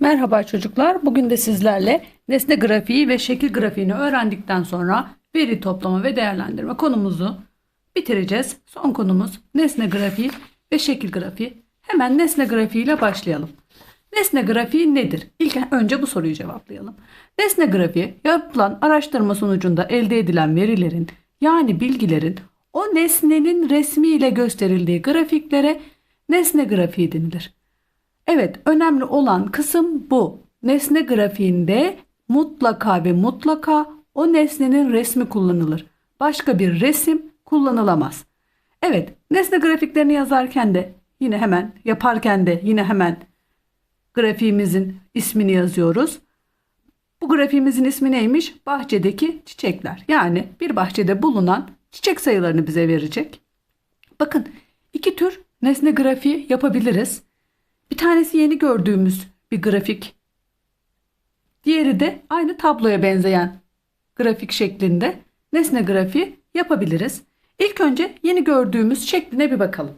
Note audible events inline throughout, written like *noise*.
Merhaba çocuklar. Bugün de sizlerle nesne grafiği ve şekil grafiğini öğrendikten sonra veri toplama ve değerlendirme konumuzu bitireceğiz. Son konumuz nesne grafiği ve şekil grafiği. Hemen nesne grafiği ile başlayalım. Nesne grafiği nedir? İlk önce bu soruyu cevaplayalım. Nesne grafiği yapılan araştırma sonucunda elde edilen verilerin yani bilgilerin o nesnenin resmi ile gösterildiği grafiklere nesne grafiği denilir. Evet, önemli olan kısım bu. Nesne grafiğinde mutlaka ve mutlaka o nesnenin resmi kullanılır. Başka bir resim kullanılamaz. Evet, nesne grafiklerini yazarken de yine hemen yaparken de yine hemen grafiğimizin ismini yazıyoruz. Bu grafiğimizin ismi neymiş? Bahçedeki çiçekler. Yani bir bahçede bulunan çiçek sayılarını bize verecek. Bakın iki tür nesne grafiği yapabiliriz. Bir tanesi yeni gördüğümüz bir grafik. Diğeri de aynı tabloya benzeyen grafik şeklinde nesne grafiği yapabiliriz. İlk önce yeni gördüğümüz şekline bir bakalım.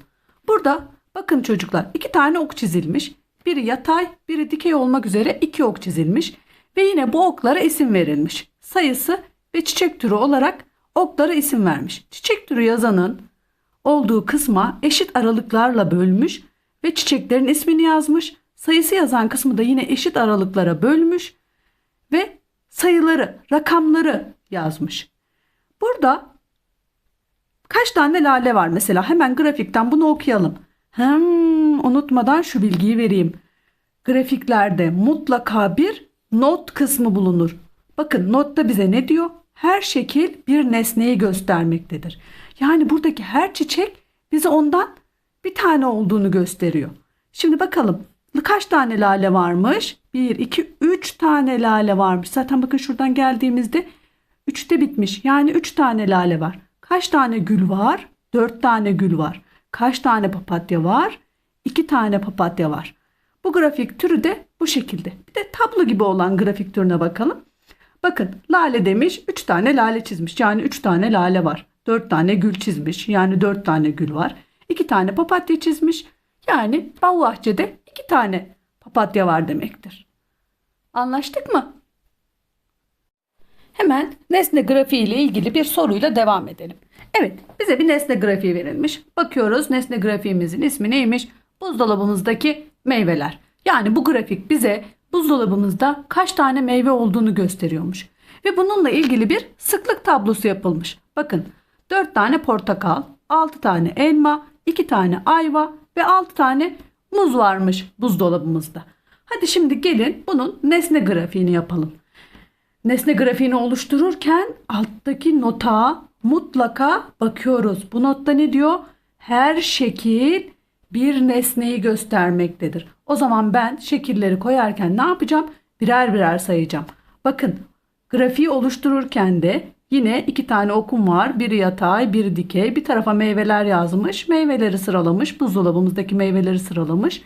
Burada bakın çocuklar iki tane ok çizilmiş. Biri yatay, biri dikey olmak üzere iki ok çizilmiş. Ve yine bu oklara isim verilmiş. Sayısı ve çiçek türü olarak oklara isim vermiş. Çiçek türü yazanın olduğu kısma eşit aralıklarla bölmüş ve çiçeklerin ismini yazmış. Sayısı yazan kısmı da yine eşit aralıklara bölmüş ve sayıları, rakamları yazmış. Burada kaç tane lale var mesela? Hemen grafikten bunu okuyalım. Hem unutmadan şu bilgiyi vereyim. Grafiklerde mutlaka bir not kısmı bulunur. Bakın notta bize ne diyor? Her şekil bir nesneyi göstermektedir. Yani buradaki her çiçek bize ondan bir tane olduğunu gösteriyor. Şimdi bakalım kaç tane lale varmış? 1, 2, 3 tane lale varmış. Zaten bakın şuradan geldiğimizde 3'te bitmiş. Yani 3 tane lale var. Kaç tane gül var? 4 tane gül var. Kaç tane papatya var? 2 tane papatya var. Bu grafik türü de bu şekilde. Bir de tablo gibi olan grafik türüne bakalım. Bakın lale demiş 3 tane lale çizmiş. Yani 3 tane lale var. 4 tane gül çizmiş. Yani 4 tane gül var. 2 tane papatya çizmiş. Yani bahçede 2 tane papatya var demektir. Anlaştık mı? Hemen nesne grafiği ile ilgili bir soruyla devam edelim. Evet, bize bir nesne grafiği verilmiş. Bakıyoruz nesne grafiğimizin ismi neymiş? Buzdolabımızdaki meyveler. Yani bu grafik bize buzdolabımızda kaç tane meyve olduğunu gösteriyormuş. Ve bununla ilgili bir sıklık tablosu yapılmış. Bakın 4 tane portakal, 6 tane elma, 2 tane ayva ve 6 tane muz varmış buzdolabımızda. Hadi şimdi gelin bunun nesne grafiğini yapalım. Nesne grafiğini oluştururken alttaki nota mutlaka bakıyoruz. Bu notta ne diyor? Her şekil bir nesneyi göstermektedir. O zaman ben şekilleri koyarken ne yapacağım? Birer birer sayacağım. Bakın grafiği oluştururken de yine iki tane okum var. Biri yatay, biri dikey. Bir tarafa meyveler yazmış. Meyveleri sıralamış. Buzdolabımızdaki meyveleri sıralamış.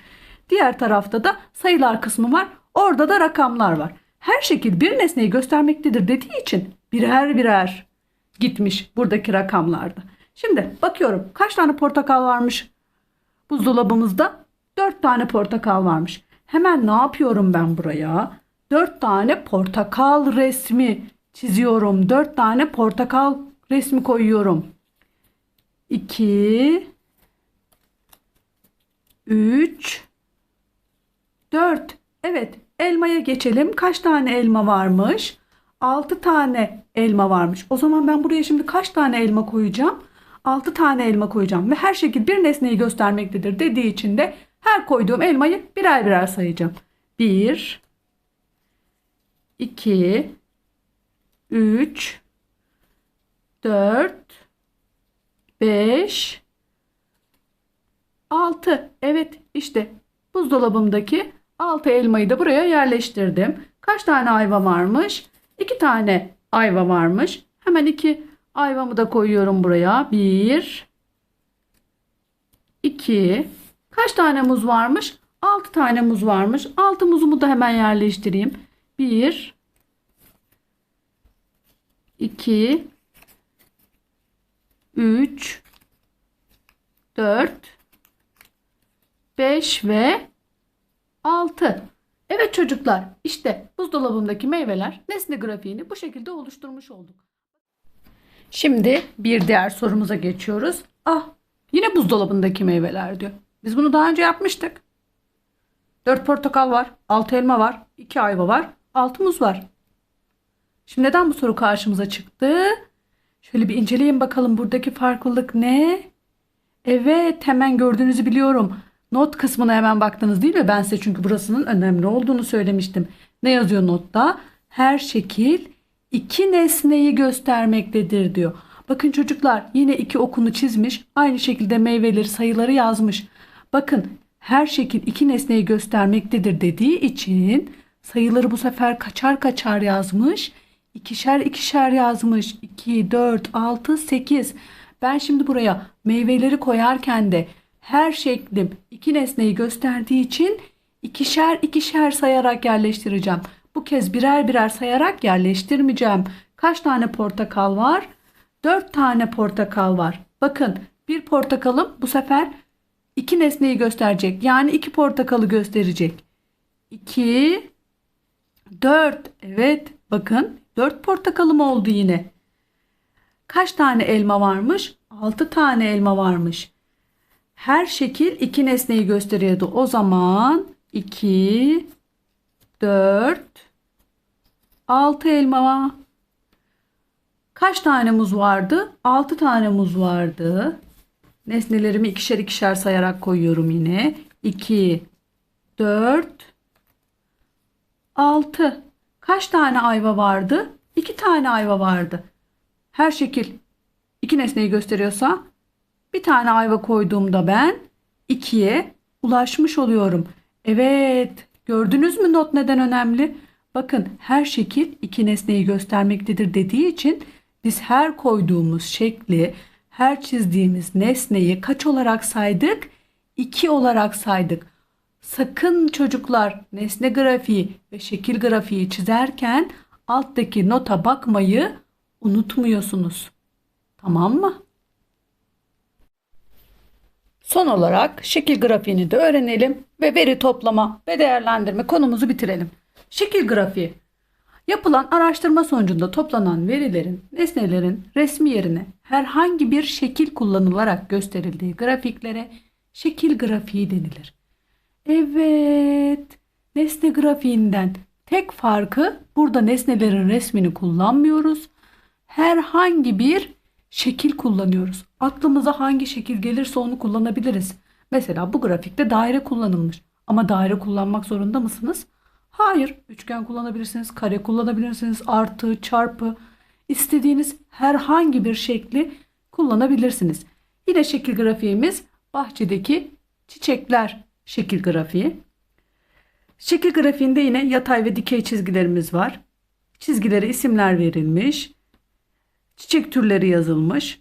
Diğer tarafta da sayılar kısmı var. Orada da rakamlar var. Her şekil bir nesneyi göstermektedir dediği için birer birer gitmiş buradaki rakamlarda. Şimdi bakıyorum kaç tane portakal varmış buzdolabımızda? 4 tane portakal varmış. Hemen ne yapıyorum ben buraya? 4 tane portakal resmi çiziyorum. 4 tane portakal resmi koyuyorum. 2 3 4 Evet elmaya geçelim. Kaç tane elma varmış? 6 tane elma varmış. O zaman ben buraya şimdi kaç tane elma koyacağım? 6 tane elma koyacağım ve her şekil bir nesneyi göstermektedir dediği için de her koyduğum elmayı birer birer sayacağım. 1 2 3 4 5 6 Evet işte buzdolabımdaki 6 elmayı da buraya yerleştirdim. Kaç tane ayva varmış? 2 tane ayva varmış. Hemen 2 ayvamı da koyuyorum buraya. 1 2 Kaç tane muz varmış? 6 tane muz varmış. 6 muzumu da hemen yerleştireyim. 1 2 3 4 5 ve 6. Evet çocuklar işte buzdolabındaki meyveler nesne grafiğini bu şekilde oluşturmuş olduk. Şimdi bir diğer sorumuza geçiyoruz. Ah yine buzdolabındaki meyveler diyor. Biz bunu daha önce yapmıştık. 4 portakal var, 6 elma var, 2 ayva var, 6 muz var. Şimdi neden bu soru karşımıza çıktı? Şöyle bir inceleyin bakalım buradaki farklılık ne? Evet hemen gördüğünüzü biliyorum. Not kısmına hemen baktınız değil mi? Ben size çünkü burasının önemli olduğunu söylemiştim. Ne yazıyor notta? Her şekil iki nesneyi göstermektedir diyor. Bakın çocuklar yine iki okunu çizmiş. Aynı şekilde meyveleri sayıları yazmış. Bakın her şekil iki nesneyi göstermektedir dediği için sayıları bu sefer kaçar kaçar yazmış. İkişer ikişer yazmış. 2, 4, 6, 8. Ben şimdi buraya meyveleri koyarken de her şeklim iki nesneyi gösterdiği için ikişer ikişer sayarak yerleştireceğim. Bu kez birer birer sayarak yerleştirmeyeceğim. Kaç tane portakal var? 4 tane portakal var. Bakın bir portakalım bu sefer iki nesneyi gösterecek. Yani iki portakalı gösterecek. 2 4 evet bakın 4 portakalım oldu yine. Kaç tane elma varmış? 6 tane elma varmış. Her şekil iki nesneyi gösteriyordu. O zaman 2 4 6 elma. Kaç tane muz vardı? 6 tane muz vardı. Nesnelerimi ikişer ikişer sayarak koyuyorum yine. 2 4 6 Kaç tane ayva vardı? 2 tane ayva vardı. Her şekil iki nesneyi gösteriyorsa bir tane ayva koyduğumda ben 2'ye ulaşmış oluyorum. Evet, gördünüz mü not neden önemli? Bakın her şekil iki nesneyi göstermektedir dediği için biz her koyduğumuz şekli, her çizdiğimiz nesneyi kaç olarak saydık? 2 olarak saydık. Sakın çocuklar nesne grafiği ve şekil grafiği çizerken alttaki nota bakmayı unutmuyorsunuz. Tamam mı? Son olarak şekil grafiğini de öğrenelim ve veri toplama ve değerlendirme konumuzu bitirelim. Şekil grafiği Yapılan araştırma sonucunda toplanan verilerin, nesnelerin resmi yerine herhangi bir şekil kullanılarak gösterildiği grafiklere şekil grafiği denilir. Evet, nesne grafiğinden tek farkı burada nesnelerin resmini kullanmıyoruz. Herhangi bir şekil kullanıyoruz. Aklımıza hangi şekil gelirse onu kullanabiliriz. Mesela bu grafikte daire kullanılmış. Ama daire kullanmak zorunda mısınız? Hayır. Üçgen kullanabilirsiniz, kare kullanabilirsiniz, artı, çarpı. İstediğiniz herhangi bir şekli kullanabilirsiniz. Yine şekil grafiğimiz bahçedeki çiçekler şekil grafiği. Şekil grafiğinde yine yatay ve dikey çizgilerimiz var. Çizgilere isimler verilmiş. Çiçek türleri yazılmış.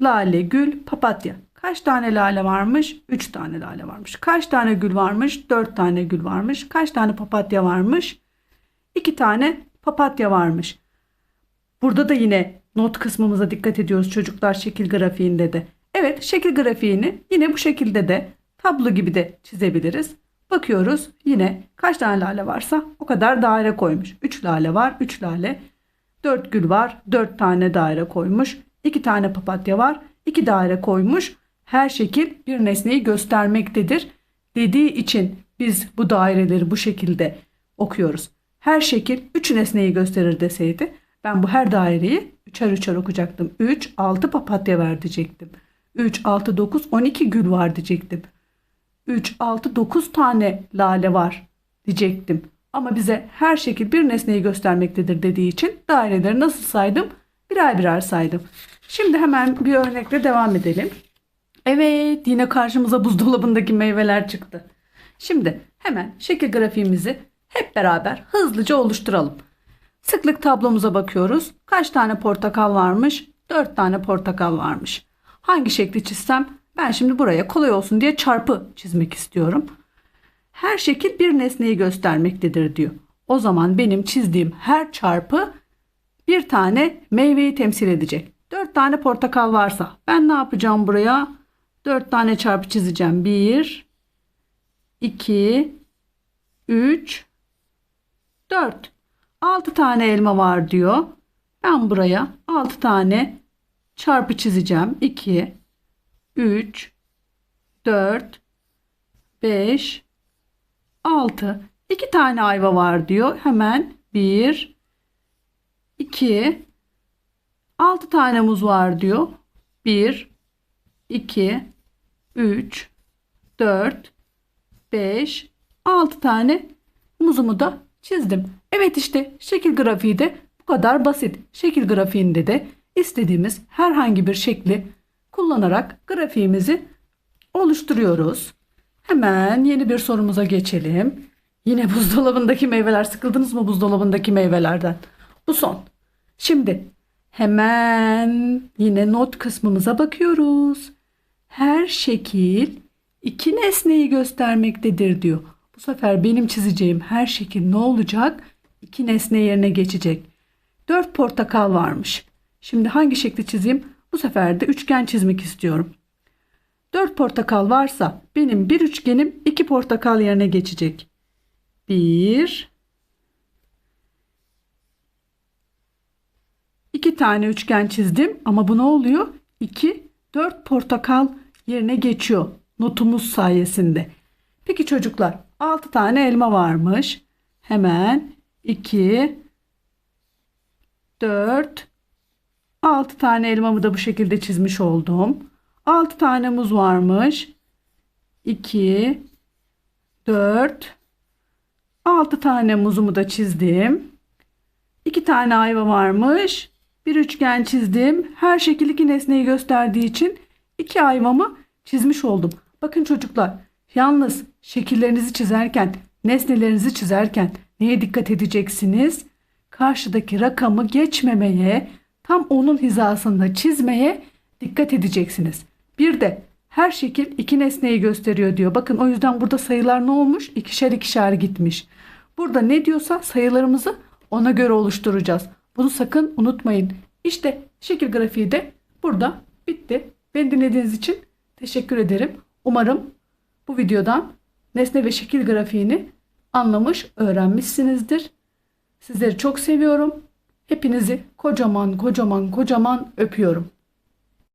Lale, gül, papatya. Kaç tane lale varmış? 3 tane lale varmış. Kaç tane gül varmış? 4 tane gül varmış. Kaç tane papatya varmış? 2 tane papatya varmış. Burada da yine not kısmımıza dikkat ediyoruz çocuklar şekil grafiğinde de. Evet şekil grafiğini yine bu şekilde de tablo gibi de çizebiliriz. Bakıyoruz yine kaç tane lale varsa o kadar daire koymuş. 3 lale var 3 lale. 4 gül var 4 tane daire koymuş. 2 tane papatya var 2 daire koymuş her şekil bir nesneyi göstermektedir dediği için biz bu daireleri bu şekilde okuyoruz. Her şekil 3 nesneyi gösterir deseydi ben bu her daireyi üçer üçer okuyacaktım. 3, 6 papatya var diyecektim. 3, 6, 9, 12 gül var diyecektim. 3, 6, 9 tane lale var diyecektim. Ama bize her şekil bir nesneyi göstermektedir dediği için daireleri nasıl saydım? Birer birer saydım. Şimdi hemen bir örnekle devam edelim. Evet yine karşımıza buzdolabındaki meyveler çıktı. Şimdi hemen şekil grafiğimizi hep beraber hızlıca oluşturalım. Sıklık tablomuza bakıyoruz. Kaç tane portakal varmış? 4 tane portakal varmış. Hangi şekli çizsem? Ben şimdi buraya kolay olsun diye çarpı çizmek istiyorum. Her şekil bir nesneyi göstermektedir diyor. O zaman benim çizdiğim her çarpı bir tane meyveyi temsil edecek. 4 tane portakal varsa ben ne yapacağım buraya? 4 tane çarpı çizeceğim. 1 2 3 6 tane elma var diyor. Ben buraya 6 tane çarpı çizeceğim. 2, 3, 4, 5, 6. 2 tane ayva var diyor. Hemen 1, 2, 6 tane muz var diyor. 1, 2, 3, 4, 5, 6 tane muzumu da çizdim. Evet işte şekil grafiği de bu kadar basit. Şekil grafiğinde de istediğimiz herhangi bir şekli kullanarak grafiğimizi oluşturuyoruz. Hemen yeni bir sorumuza geçelim. Yine *laughs* buzdolabındaki meyveler sıkıldınız mı buzdolabındaki meyvelerden? Bu son. Şimdi hemen yine not kısmımıza bakıyoruz. Her şekil iki nesneyi göstermektedir diyor. Bu sefer benim çizeceğim her şekil ne olacak? İki nesne yerine geçecek. Dört portakal varmış. Şimdi hangi şekli çizeyim? Bu sefer de üçgen çizmek istiyorum. Dört portakal varsa benim bir üçgenim iki portakal yerine geçecek. Bir, iki tane üçgen çizdim ama bu ne oluyor? İki, dört portakal yerine geçiyor notumuz sayesinde. Peki çocuklar 6 tane elma varmış. Hemen 2 4 6 tane elmamı da bu şekilde çizmiş oldum. 6 tane muz varmış. 2 4 6 tane muzumu da çizdim. 2 tane ayva varmış. Bir üçgen çizdim. Her şekil iki nesneyi gösterdiği için iki ayvamı çizmiş oldum. Bakın çocuklar, yalnız şekillerinizi çizerken, nesnelerinizi çizerken neye dikkat edeceksiniz? Karşıdaki rakamı geçmemeye, tam onun hizasında çizmeye dikkat edeceksiniz. Bir de her şekil iki nesneyi gösteriyor diyor. Bakın o yüzden burada sayılar ne olmuş? İkişer ikişer gitmiş. Burada ne diyorsa sayılarımızı ona göre oluşturacağız. Bunu sakın unutmayın. İşte şekil grafiği de burada bitti. Beni dinlediğiniz için teşekkür ederim. Umarım bu videodan nesne ve şekil grafiğini anlamış, öğrenmişsinizdir. Sizleri çok seviyorum. Hepinizi kocaman kocaman kocaman öpüyorum.